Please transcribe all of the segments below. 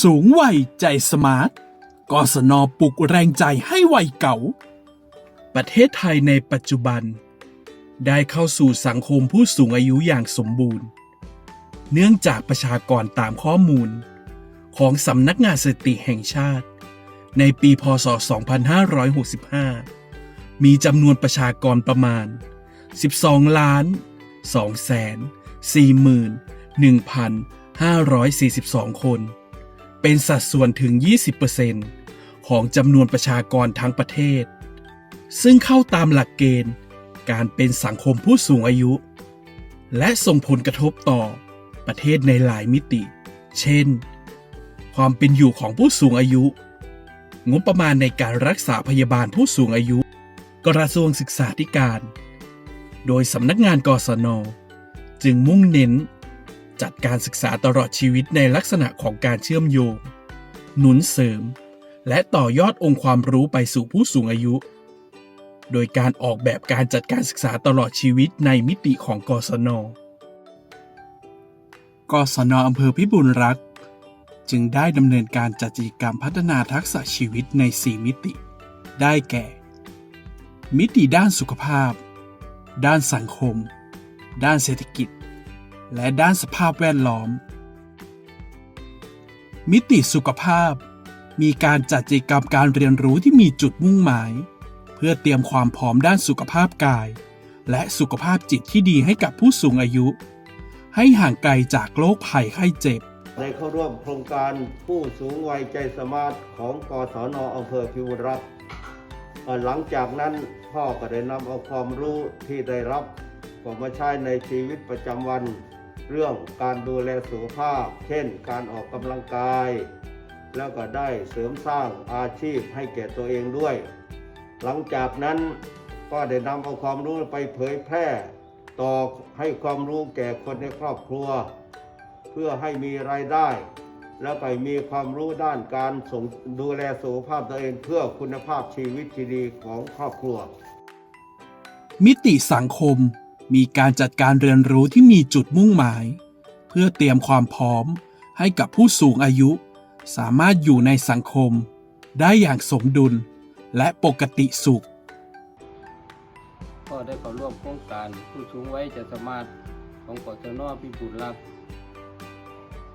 สูงวัยใจสมาร์ทกศนปลุกแรงใจให้วัยเก่า ประเทศไทยในปัจจุบัน ได้เข้าสู่สังคมผู้สูงอายุอย่างสมบูรณ์ เนื่องจากประชากรตามข้อมูล ของสำนักงานสถิติแห่งชาติ ในปีพศ 2565 มีจำนวนประชากรประมาณ 12 ล้าน 2 แสน 41,542 คน เป็นสัดส่วนถึง 20%ของจำนวนประชากรทั้งประเทศ ซึ่งเข้าตามหลักเกณฑ์การเป็นสังคมผู้สูงอายุ และส่งผลกระทบต่อประเทศในหลายมิติ เช่น ความเป็นอยู่ของผู้สูงอายุ งบประมาณในการรักษาพยาบาลผู้สูงอายุ กระทรวงศึกษาธิการ โดยสำนักงานกศน จึงมุ่งเน้น จัดการศึกษาตลอดชีวิตในลักษณะของการเชื่อมโยง หนุนเสริม และต่อยอดองค์ความรู้ไปสู่ผู้สูงอายุ โดยการออกแบบการจัดการศึกษาตลอดชีวิตในมิติของกศนกศนอำเภอพิบูลรักษ์จึงได้ดำเนินการจัดกิจกรรมพัฒนาทักษะชีวิตใน 4 มิติ ได้แก่ มิติด้านสุขภาพ ด้านสังคม ด้านเศรษฐกิจ และด้านสภาพแวดล้อม มิติสุขภาพ มีการจัดกิจกรรมการเรียนรู้ที่มีจุดมุ่งหมาย เพื่อเตรียมความพร้อมด้านสุขภาพกาย และสุขภาพจิตที่ดีให้กับผู้สูงอายุ ให้ห่างไกลจากโรคภัยไข้เจ็บได้เข้าร่วมโครงการผู้สูงวัยใจสมาร์ทของกศนอำเภอพิบูลรักษ์เอ่อหลังจากนั้นพ่อก็ได้นำเอาความรู้ที่ได้รับก็มาใช้ในชีวิตประจำวัน เรื่องการดูแลสุขภาพ เช่น การออกกำลังกาย แล้วก็ได้เสริมสร้างอาชีพให้แก่ตัวเองด้วย หลังจากนั้นก็ได้นำเอาความรู้ไปเผยแพร่ ต่อให้ความรู้แก่คนในครอบครัว เพื่อให้มีรายได้ แล้วก็มีความรู้ด้านการส่งดูแลสุขภาพตัวเองเพื่อคุณภาพชีวิตที่ดีของครอบครัว มิติสังคม มีการจัดการเรียนรู้ที่มีจุดมุ่งหมาย เพื่อเตรียมความพร้อมให้กับผู้สูงอายุ สามารถอยู่ในสังคม ได้อย่างสมดุลและปกติสุข ก็ได้เข้าร่วมโครงการผู้สูงวัยจะสามารถของกศนพิบูลรัก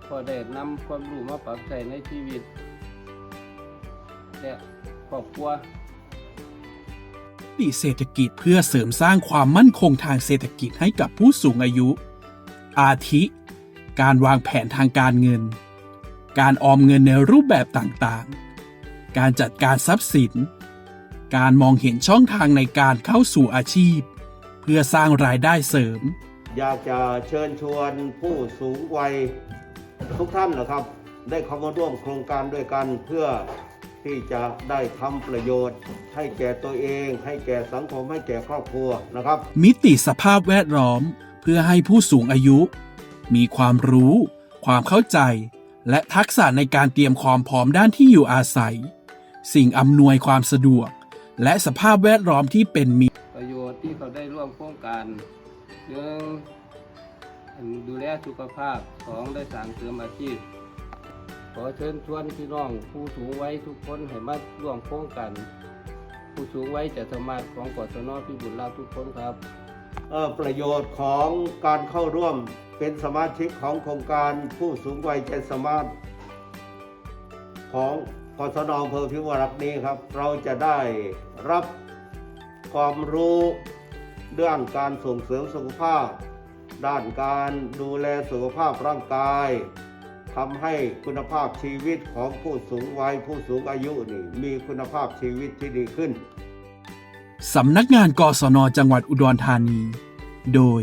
ก็ได้นำความรู้มาปรับใช้ในชีวิตและครอบครัว ติเศรษฐกิจเพื่อเสริมสร้างความมั่นคงทางเศรษฐกิจให้กับผู้สูงอายุ อาทิ การวางแผนทางการเงิน การออมเงินในรูปแบบต่างๆ การจัดการทรัพย์สิน การมองเห็นช่องทางในการเข้าสู่อาชีพ เพื่อสร้างรายได้เสริม อยากจะเชิญชวนผู้สูงวัยทุกท่านนะครับ ได้เข้ามาร่วมโครงการด้วยกันเพื่อ ที่จะได้ทำประโยชน์ ให้แก่ตัวเอง ให้แก่สังคมให้แก่ครอบครัวนะครับ มิติสภาพแวดล้อมเพื่อให้ผู้สูงอายุ มีความรู้ ความเข้าใจ และทักษะในการเตรียมความพร้อมด้านที่อยู่อาศัย สิ่งอำนวยความสะดวก และสภาพแวดล้อมที่เป็นมิตรประโยชน์ที่เขาได้ร่วมโครงการเรื่องดูแลสุขภาพของได้สร้างเสริมอาชีพข อเชิญชวนพี่น้องผู้สูงวัยทุกคนให้มาร่วมโครงการผู้สูงวัยจะสามารถของกศนพิบูลรักษ์ทุกคนครับ เอ่อประโยชน์ของการเข้าร่วมเป็นสมาชิกของโครงการผู้สูงวัยใจสมาร์ทของกศนอำเภอพิวรักษ์นี้ครับ เราจะได้รับความรู้ด้านการส่งเสริมสุขภาพ ด้านการดูแลสุขภาพร่างกาย ทำให้คุณภาพชีวิตของผู้สูงวัยผู้สูงอายุนี่มีคุณภาพชีวิตที่ดีขึ้น สำนักงานกศนจังหวัดอุดรธานี โดย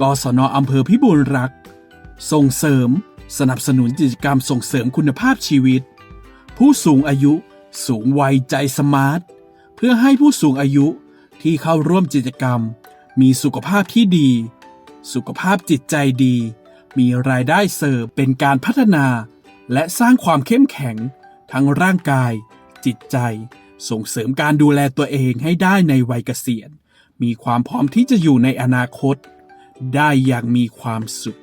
กศนอำเภอพิบูลรักษ์ส่งเสริม สนับสนุนกิจกรรมส่งเสริมคุณภาพชีวิต ผู้สูงอายุ สูงวัยใจสมาร์ท เพื่อให้ผู้สูงอายุที่เข้าร่วมกิจกรรม มีสุขภาพที่ดี สุขภาพจิตใจดี มีรายได้เสริมเป็นการพัฒนา และสร้างความเข้มแข็ง ทั้งร่างกาย จิตใจ ส่งเสริมการดูแลตัวเองให้ได้ในวัยเกษียณ มีความพร้อมที่จะอยู่ในอนาคต ได้อย่างมีความสุข